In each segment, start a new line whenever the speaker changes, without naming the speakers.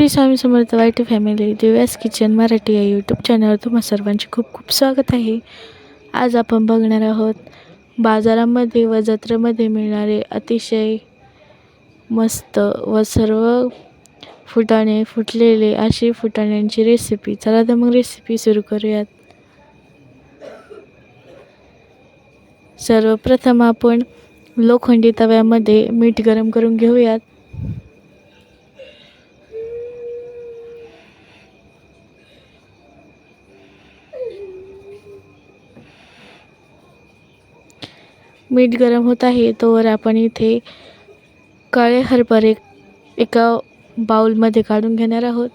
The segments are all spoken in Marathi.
श्री स्वामी समर्थ वाईट फॅमिली दिव्यास किचन मराठी या यूट्यूब चॅनलवर तुम्हा सर्वांचे खूप खूप स्वागत आहे. आज आपण बघणार आहोत बाजारामध्ये व जत्रेमध्ये मिळणारे अतिशय मस्त व सर्व फुटाणे फुटलेले अशी फुटाण्यांची रेसिपी चला तर मग रेसिपी सुरू करूयात. सर्वप्रथम आपण लोखंडी तव्यामध्ये मीठ गरम करून घेऊयात. मीठ गरम होत आहे तोवर आपण इथे काळे हरभरे एका बाउलमध्ये काढून घेणार आहोत.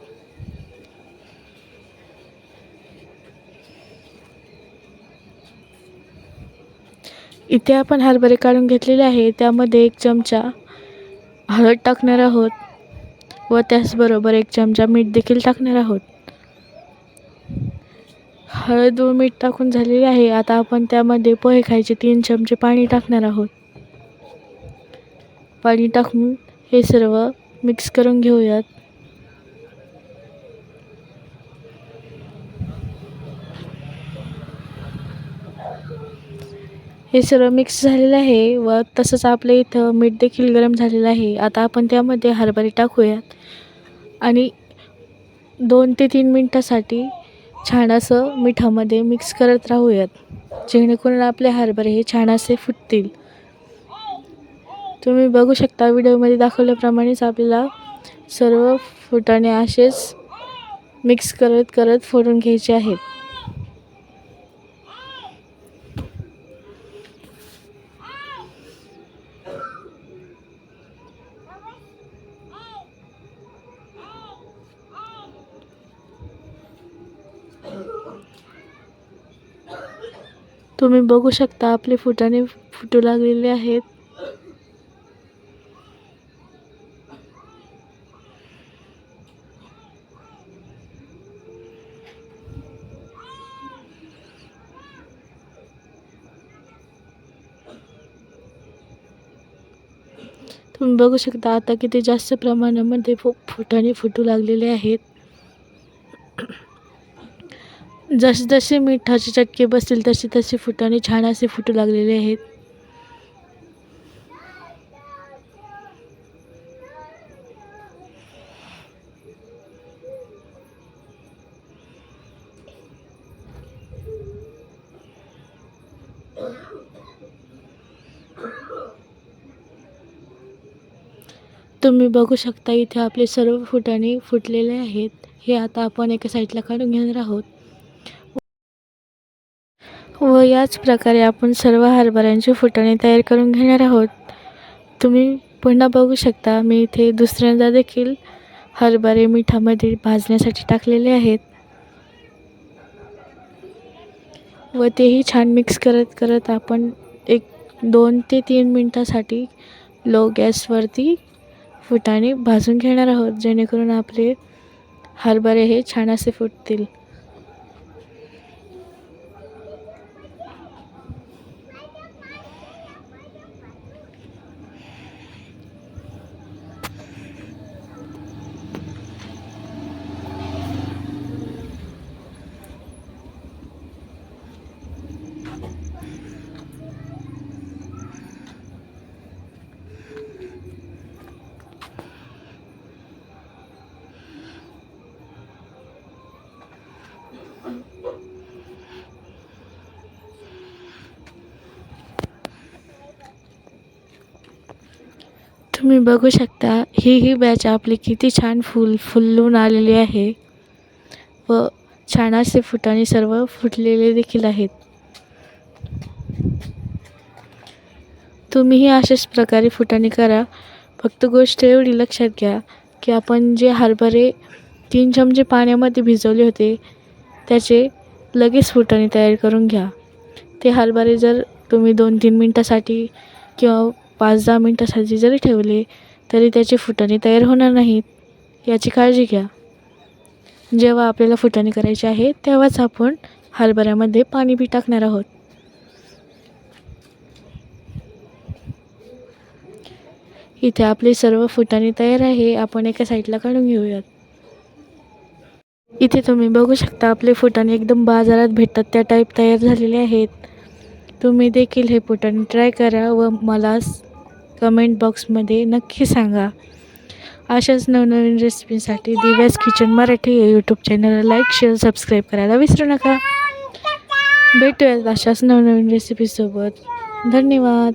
इथे आपण हरभरे काढून घेतलेले आहे त्यामध्ये एक चमचा हळद टाकणार आहोत व त्याचबरोबर एक चमचा मीठ देखील टाकणार आहोत. हळद व मीठ टाकून झालेली आहे. आता आपण त्यामध्ये पोहे खायचे. तीन चमचे पाणी टाकणार आहोत. पाणी टाकून हे सर्व मिक्स करून घेऊयात. हे सर्व मिक्स झालेलं आहे व तसंच आपल्या इथं मीठ देखील गरम झालेलं आहे. आता आपण त्यामध्ये हरभरे टाकूयात. आणि दोन ते तीन मिनटासाठी छान असं मिठामध्ये मिक्स करत राहूयात. जेणेकरून आपले हरभरे हे छान असे फुटतील. तुम्ही बघू शकता व्हिडिओमध्ये दाखवल्याप्रमाणेच आपल्याला सर्व फुटाणे असेच मिक्स करत करत फोडून घ्यायचे आहेत. तुम्ही बघू शकता आपले फुटाने फुटू लागलेले आहेत. तुम्ही बघू शकता आता किती जास्त प्रमाणामध्ये फु फुटाने फुटू लागलेले आहेत. जसे जसे मिठाचे चटके बसतील तसे तसे फुटाणे छान असे फुटू लागलेले आहेत. तुम्ही बघू शकता इथे आपले सर्व फुटाणे फुटलेले आहेत. हे आता आपण एका साईडला काढून घेणार आहोत. व याच प्रकारे आपण सर्व हरभऱ्यांचे फुटाणे तयार करून घेणार आहोत. तुम्ही पुन्हा बघू शकता मी इथे दुसऱ्यांदा देखील हरभरे मिठामध्ये भाजण्यासाठी टाकलेले आहेत. व तेही छान मिक्स करत करत आपण एक दोन ते तीन मिनटासाठी लो गॅसवरती फुटाणे भाजून घेणार आहोत जेणेकरून आपले हरभरे हे छान असे फुटतील. तुम्ही बघू शकता ही ही बॅच आपली किती छान फुल फुलून आलेली आहे. व छान असे फुटाने सर्व फुटलेले देखील आहेत. तुम्हीही अशाच प्रकारे फुटाणे करा. फक्त गोष्ट एवढी लक्षात घ्या की आपण जे हरभरे तीन चमचे पाण्यामध्ये भिजवले होते त्याचे लगेच फुटाणे तयार करून घ्या. ते हरभरे जर तुम्ही दोन तीन मिनटासाठी किंवा पाच दहा मिनटासाठी जरी ठेवले तरी त्याची फुटाणे तयार होणार नाहीत. याची काळजी घ्या. जेव्हा आपल्याला फुटाणे करायची आहे तेव्हाच आपण हरभऱ्यामध्ये पाणी बी टाकणार आहोत. इथे आपले सर्व फुटाणे तयार आहे आपण एका साईडला काढून घेऊयात. इथे तुम्ही बघू शकता आपले फुटाणे एकदम बाजारात भेटतात त्या टाईप तयार झालेले आहेत. तुम्ही देखील हे फुटाणे ट्राय करा व मला कमेंट बॉक्समध्ये नक्की सांगा. अशाच नवनवीन रेसिपीसाठी दिव्यास किचन मराठी या यूट्यूब चॅनलला लाईक शेअर सबस्क्राईब करायला विसरू नका. भेटूयात अशाच नवनवीन रेसिपीसोबत धन्यवाद.